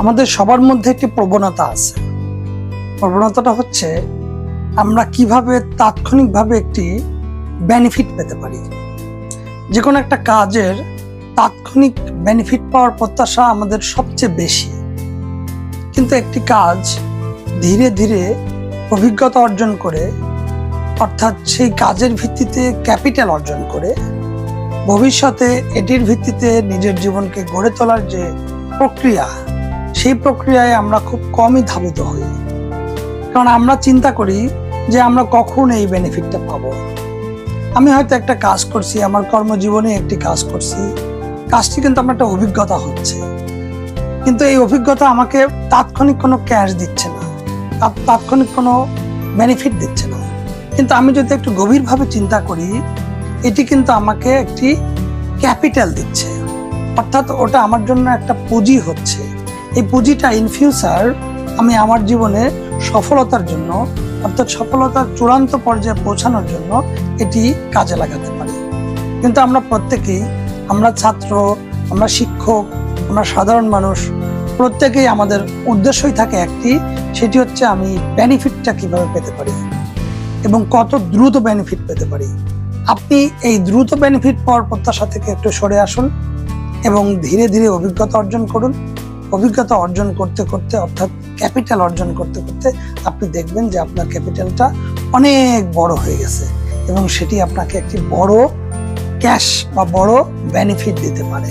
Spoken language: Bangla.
আমাদের সবার মধ্যে একটি প্রবণতা আছে। প্রবণতাটা হচ্ছে আমরা কীভাবে তাৎক্ষণিকভাবে একটি বেনিফিট পেতে পারি। যে কোনো একটা কাজের তাৎক্ষণিক বেনিফিট পাওয়ার প্রত্যাশা আমাদের সবচেয়ে বেশি। কিন্তু একটি কাজ ধীরে ধীরে অভিজ্ঞতা অর্জন করে, অর্থাৎ সেই কাজের ভিত্তিতে ক্যাপিটাল অর্জন করে, ভবিষ্যতে এটির ভিত্তিতে নিজের জীবনকে গড়ে তোলার যে প্রক্রিয়া সেই প্রক্রিয়ায় আমরা খুব কমই ধাবিত হই। কারণ আমরা চিন্তা করি যে আমরা কখন এই বেনিফিটটা পাবো। আমি হয়তো একটা কাজ করছি, আমার কর্মজীবনে একটি কাজ করছি। কাজটি কিন্তু আমার একটা অভিজ্ঞতা হচ্ছে। কিন্তু এই অভিজ্ঞতা আমাকে তাৎক্ষণিক কোনো ক্যাশ দিচ্ছে না, তাৎ- তাৎক্ষণিক কোনো বেনিফিট দিচ্ছে না। কিন্তু আমি যদি একটু গভীরভাবে চিন্তা করি, এটি কিন্তু আমাকে একটি ক্যাপিটাল দিচ্ছে। অর্থাৎ ওটা আমার জন্য একটা পুঁজি হচ্ছে। এই পুঁজিটা ইন ফিউচার আমি আমার জীবনে সফলতার জন্য, অর্থাৎ সফলতার চূড়ান্ত পর্যায়ে পৌঁছানোর জন্য এটি কাজে লাগাতে পারি। কিন্তু আমরা প্রত্যেকেই, আমরা ছাত্র, আমরা শিক্ষক, আমরা সাধারণ মানুষ, প্রত্যেকেই আমাদের উদ্দেশ্যই থাকে একটি, সেটি হচ্ছে আমি বেনিফিটটা কীভাবে পেতে পারি এবং কত দ্রুত বেনিফিট পেতে পারি। আপনি এই দ্রুত বেনিফিট পাওয়ার প্রত্যাশা থেকে একটু সরে আসুন এবং ধীরে ধীরে অভিজ্ঞতা অর্জন করুন। অভিজ্ঞতা অর্জন করতে করতে, অর্থাৎ ক্যাপিটাল অর্জন করতে করতে আপনি দেখবেন যে আপনার ক্যাপিটালটা অনেক বড় হয়ে গেছে এবং সেটি আপনাকে একটি বড় ক্যাশ বা বড় বেনিফিট দিতে পারে।